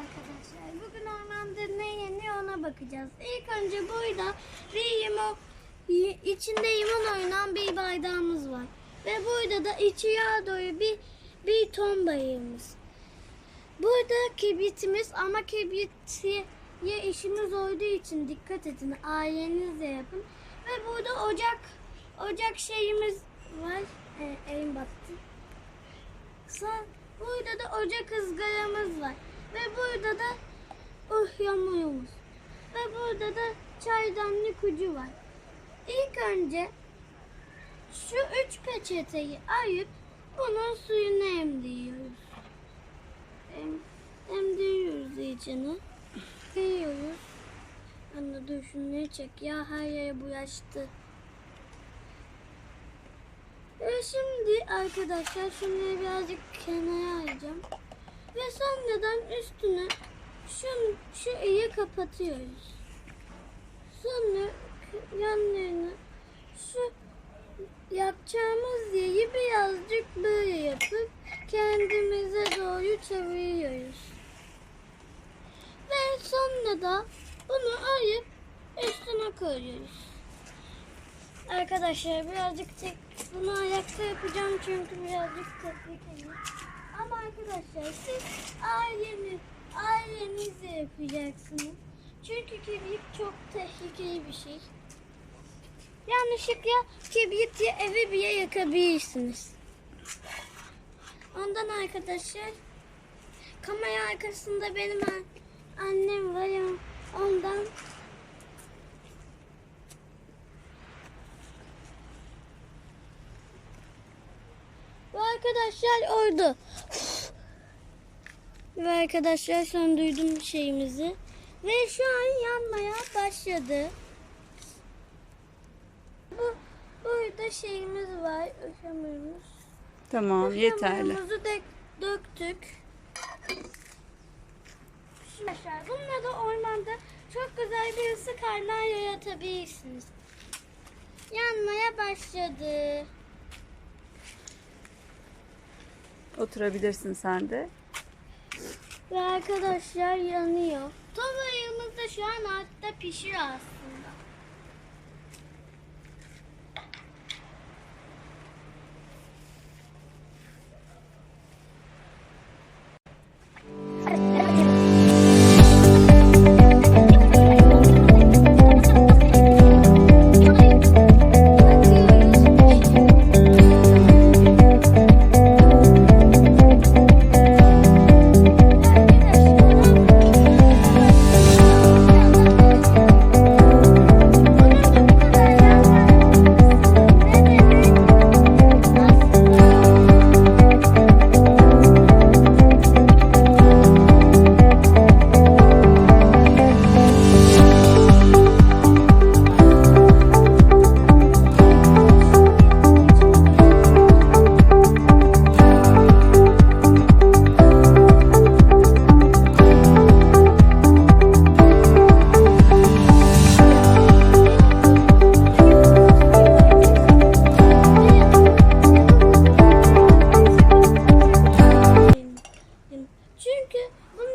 arkadaşlar. Bugün ormanda ne yeniyor ona bakacağız. İlk önce burada bir limon, içinde limon oynan bir bardağımız var. Ve burada da içi yağ dolu bir, bir ton bayığımız. Burada kibritimiz ama kibritiye işimiz olduğu için dikkat edin. Ailenizle yapın. Ve burada ocak ocak şeyimiz var. E, elim battı. Son, burada da ocak ızgaramız var. Burada da ıhlamurumuz. Ve burada da çaydanlık ucu var. İlk önce şu üç peçeteyi ayıp bunun suyunu emdiriyoruz. Em, emdiriyoruz içine. Yiyoruz. Anne dur şunları çek. Ya her yere bulaştı. Ve şimdi arkadaşlar şunları birazcık kenara alacağım. Ve sonradan üstüne şu, şu iyi kapatıyoruz. Sonra yanlarını şu yapacağımız yeri birazcık böyle yapıp kendimize doğru çeviriyoruz. Ve sonra da bunu ayıp üstüne koyuyoruz. Arkadaşlar birazcık tek bunu ayakta yapacağım çünkü birazcık tehlikeli. Ama arkadaşlar siz aileni, ailenizle yapacaksınız. Çünkü kibrit çok tehlikeli bir şey. Yanlışlıkla kibrit ya evi bile yakabilirsiniz. Ondan arkadaşlar kamera arkasında benim an- annem var ya ondan Ve arkadaşlar orada. Ve arkadaşlar son duydum şeyimizi. Ve şu an yanmaya başladı. Bu burada şeyimiz var. Öşemimiz. Tamam yeterli. Öşemimizi de döktük. Arkadaşlar bununla da ormanda çok güzel bir ısı kaynağı yaratabilirsiniz. Yanmaya başladı. Oturabilirsin sen de. Ve arkadaşlar yanıyor. Tavayımız da şu an altta pişiyor aslında.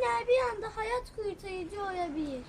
Bunlar bir anda hayat kurtarıcı olabilir.